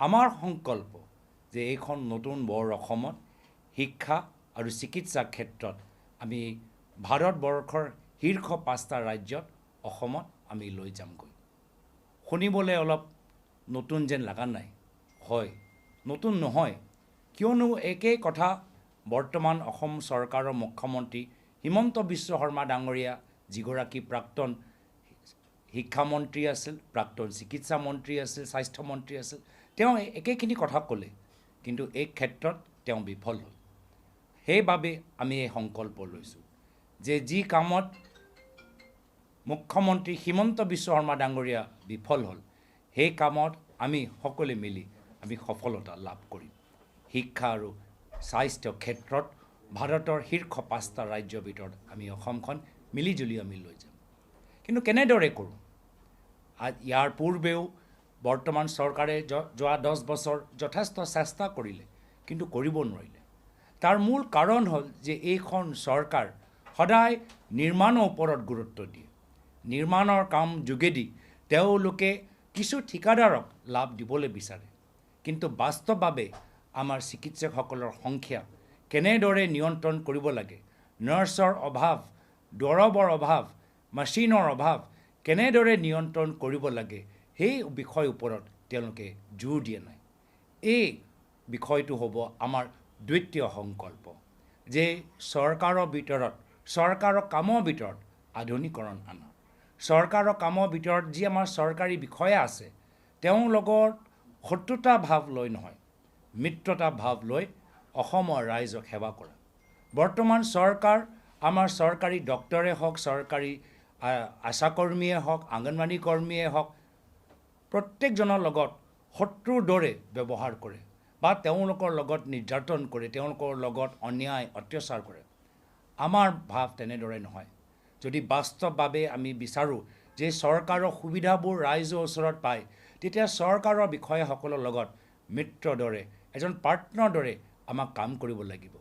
আমাৰ সংকল্প যে এইখন নতুন বৰ অসমত শিক্ষা আৰু চিকিৎসা ক্ষেত্ৰত আমি ভাৰতবৰ্ষৰ শীৰ্ষ পাঁচটা ৰাজ্যত অসমত আমি লৈ যামগৈ। শুনিবলৈ অলপ নতুন যেন লগা নাই। হয় নতুন নহয়। কিয়নো একেই কথা বৰ্তমান অসম চৰকাৰৰ মুখ্যমন্ত্ৰী হিমন্ত বিশ্ব শৰ্মা ডাঙৰীয়া যিগৰাকী প্ৰাক্তন শিক্ষামন্ত্ৰী আছিল প্ৰাক্তন চিকিৎসা মন্ত্ৰী আছিল স্বাস্থ্যমন্ত্ৰী আছিল তেওঁ একেখিনি কথা ক'লে কিন্তু এই ক্ষেত্ৰত তেওঁ বিফল হ'ল। সেইবাবে আমি এই সংকল্প লৈছোঁ যে যি কামত মুখ্যমন্ত্ৰী হিমন্ত বিশ্ব শৰ্মা ডাঙৰীয়া বিফল হ'ল সেই কামত আমি সকলোৱে মিলি আমি সফলতা লাভ কৰিম। শিক্ষা আৰু স্বাস্থ্য ক্ষেত্ৰত ভাৰতৰ শীৰ্ষ পাঁচটা ৰাজ্যৰ ভিতৰত আমি অসমখন মিলিজুলি আমি লৈ যাম। কিন্তু কেনেদৰে কৰোঁ? ইয়াৰ পূৰ্বেও বৰ্তমান চৰকাৰে যোৱা দহ বছৰ যথেষ্ট চেষ্টা কৰিলে, কিন্তু কৰিব নোৱাৰিলে। তাৰ মূল কাৰণ হ'ল যে এইখন চৰকাৰ সদায় নিৰ্মাণৰ ওপৰত গুৰুত্ব দিয়ে। নিৰ্মাণৰ কাম যোগেদি তেওঁলোকে কিছু ঠিকাদাৰক লাভ দিবলৈ বিচাৰে। কিন্তু বাস্তৱভাৱে আমাৰ চিকিৎসকসকলৰ সংখ্যা কেনেদৰে নিয়ন্ত্ৰণ কৰিব লাগে, নাৰ্ছৰ অভাৱ, দৰৱৰ অভাৱ, মেচিনৰ অভাৱ, কেনেদৰে নিয়ন্ত্ৰণ কৰিব লাগে সেই বিষয়ৰ ওপৰত তেওঁলোকে জোৰ দিয়া নাই। এই বিষয়টো হ'ব আমাৰ দ্বিতীয় সংকল্প যে চৰকাৰৰ ভিতৰত চৰকাৰৰ কামৰ ভিতৰত আধুনিকৰণ আনা। চৰকাৰৰ কামৰ ভিতৰত যি আমাৰ চৰকাৰী বিষয়া আছে তেওঁৰ লগত শত্ৰুতা ভাৱ লৈ নহয় মিত্ৰতা ভাৱ লৈ অসমৰ ৰাইজক সেৱা কৰা। বৰ্তমান চৰকাৰ আমাৰ চৰকাৰী ডক্তৰে হওক চৰকাৰী আশাকৰ্মীয়ে হওক আংগনবাড়ী কৰ্মীয়ে হওক প্ৰত্যেকজনৰ লগত শত্ৰুৰ দৰে ব্যৱহাৰ কৰে বা তেওঁলোকৰ লগত নিৰ্যাতন কৰে তেওঁলোকৰ লগত অন্যায় অত্যাচাৰ কৰে। আমাৰ ভাৱ তেনেদৰে নহয়। যদি বাস্তৱভাৱে আমি বিচাৰোঁ যে চৰকাৰৰ সুবিধাবোৰ ৰাইজৰ ওচৰত পায় তেতিয়া চৰকাৰৰ বিষয়াসকলৰ লগত মিত্ৰৰ দৰে এজন পাৰ্টনাৰ দৰে আমাক কাম কৰিব লাগিব।